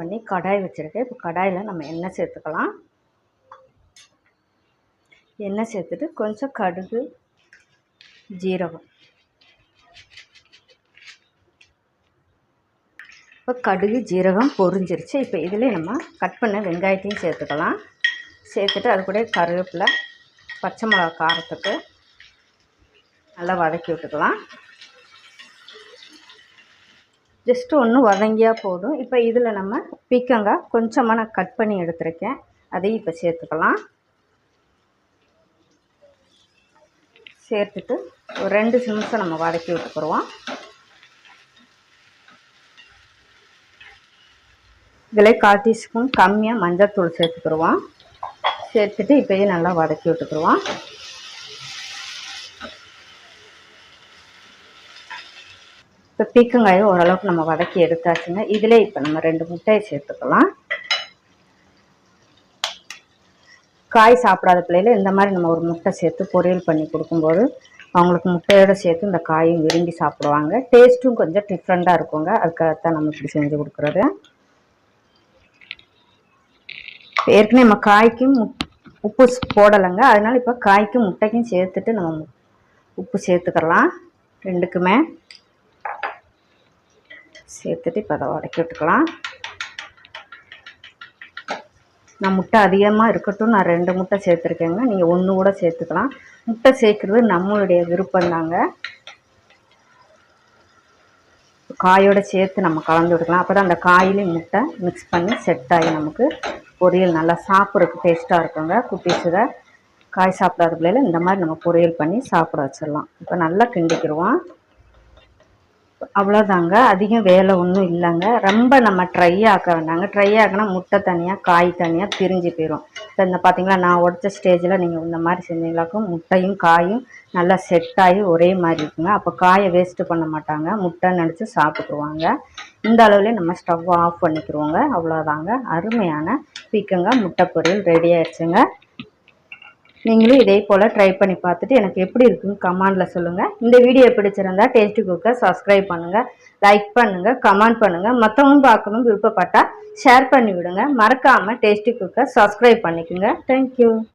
பண்ணி கடாய் வச்சுருக்கேன் இப்போ கடாயில் நம்ம எண்ணெய் சேர்த்துக்கலாம். எண்ணெய் சேர்த்துட்டு கொஞ்சம் கடுகு ஜீரகம். இப்போ கடுகு ஜீரகம் பொரிஞ்சிருச்சு. இப்போ இதில் நம்ம கட் பண்ண வெங்காயத்தையும் சேர்த்துக்கலாம். சேர்த்துட்டு அது கூட கருவேப்பிலை பச்சை மிளகா காரத்துக்கு நல்லா வதக்கி விட்டுக்கலாம். ஜஸ்ட்டு ஒன்று வதங்கியாக போதும். இப்போ இதில் நம்ம பீக்கங்காய் கொஞ்சமாக நான் கட் பண்ணி எடுத்துருக்கேன். அதையும் இப்போ சேர்த்துக்கலாம். சேர்த்துட்டு ஒரு ரெண்டு நிமிஷம் நம்ம வதக்கி விட்டுக்குருவோம் இதில் கால் டீஸ்பூன் கம்மியாக மஞ்சள் தூள் சேர்த்துக்குருவோம் சேர்த்துட்டு இப்போயே நல்லா வதக்கி விட்டுக்குருவோம் இப்போ பீக்கங்காயை ஓரளவுக்கு நம்ம வதக்கி எடுத்தாச்சுங்க. இதில் இப்போ நம்ம ரெண்டு முட்டையை சேர்த்துக்கலாம். காய் சாப்பிடாத பிள்ளையில இந்த மாதிரி நம்ம ஒரு முட்டை சேர்த்து பொரியல் பண்ணி கொடுக்கும்போது அவங்களுக்கு முட்டையோடு சேர்த்து இந்த காயும் விரும்பி சாப்பிடுவாங்க. டேஸ்ட்டும் கொஞ்சம் டிஃப்ரெண்ட்டாக இருக்குங்க. அதுக்காகத்தான் நம்ம இப்படி செஞ்சு கொடுக்குறது. ஏற்கனவே நம்ம காய்க்கும் உப்பு போடலைங்க. அதனால் இப்போ காய்க்கும் முட்டைக்கும் சேர்த்துட்டு நம்ம உப்பு சேர்த்துக்கலாம். ரெண்டுக்குமே. சேர்த்துட்டு இப்போ அதை உடக்கி விட்டுக்கலாம். நான் முட்டை அதிகமாக இருக்கட்டும் நான் ரெண்டு முட்டை சேர்த்துருக்கேங்க. நீங்கள் ஒன்று கூட சேர்த்துக்கலாம். முட்டை சேர்க்குறது நம்மளுடைய விருப்பம் தாங்க காயோட சேர்த்து நம்ம கலந்து விட்டுக்கலாம். அப்போ தான் அந்த காயிலையும் முட்டை மிக்ஸ் பண்ணி செட் ஆகி நமக்கு பொரியல் நல்லா சாப்பிட்றதுக்கு டேஸ்ட்டாக இருக்குங்க. குட்டீஸுக காய் சாப்பிடாத பிள்ளைல இந்த மாதிரி நம்ம பொரியல் பண்ணி சாப்பிட வச்சிடலாம். இப்போ நல்லா கிண்டிக்கிடுவோம் அவ்வளோதாங்க அதிகம் வேலை ஒன்றும் இல்லைங்க. ரொம்ப நம்ம ட்ரை ஆக்க வேண்டாங்க. ட்ரை ஆக்கினா முட்டை தனியாக காய் தனியாக பிரிஞ்சு போயிடும் இப்போ இந்த பார்த்தீங்களா நான் உடச்ச ஸ்டேஜில் நீங்கள் இந்த மாதிரி செஞ்சீங்களாக்கும் முட்டையும் காயும் நல்லா செட் ஆகி ஒரே மாதிரி இருக்குங்க. அப்போ காயை வேஸ்ட்டு பண்ண மாட்டாங்க. முட்டை நினச்சி சாப்பிட்ருவாங்க இந்த அளவுலேயே நம்ம ஸ்டவ் ஆஃப் பண்ணிக்கிடுவோங்க அவ்வளோதாங்க அருமையான பீக்கங்க முட்டை பொரியல் ரெடி ஆயிடுச்சுங்க. நீங்களும் இதே போல் ட்ரை பண்ணி பார்த்துட்டு எனக்கு எப்படி இருக்குன்னு கமெண்டில் சொல்லுங்கள் இந்த வீடியோ பிடிச்சிருந்தா டேஸ்டி குக்கர் சப்ஸ்கிரைப் பண்ணுங்கள் லைக் பண்ணுங்கள் கமெண்ட் பண்ணுங்கள் மற்றவங்க பார்க்கணும் விருப்பப்பட்டால் ஷேர் பண்ணி விடுங்க. மறக்காமல் டேஸ்டி குக்கர் சப்ஸ்கிரைப் பண்ணிக்கோங்க. Thank you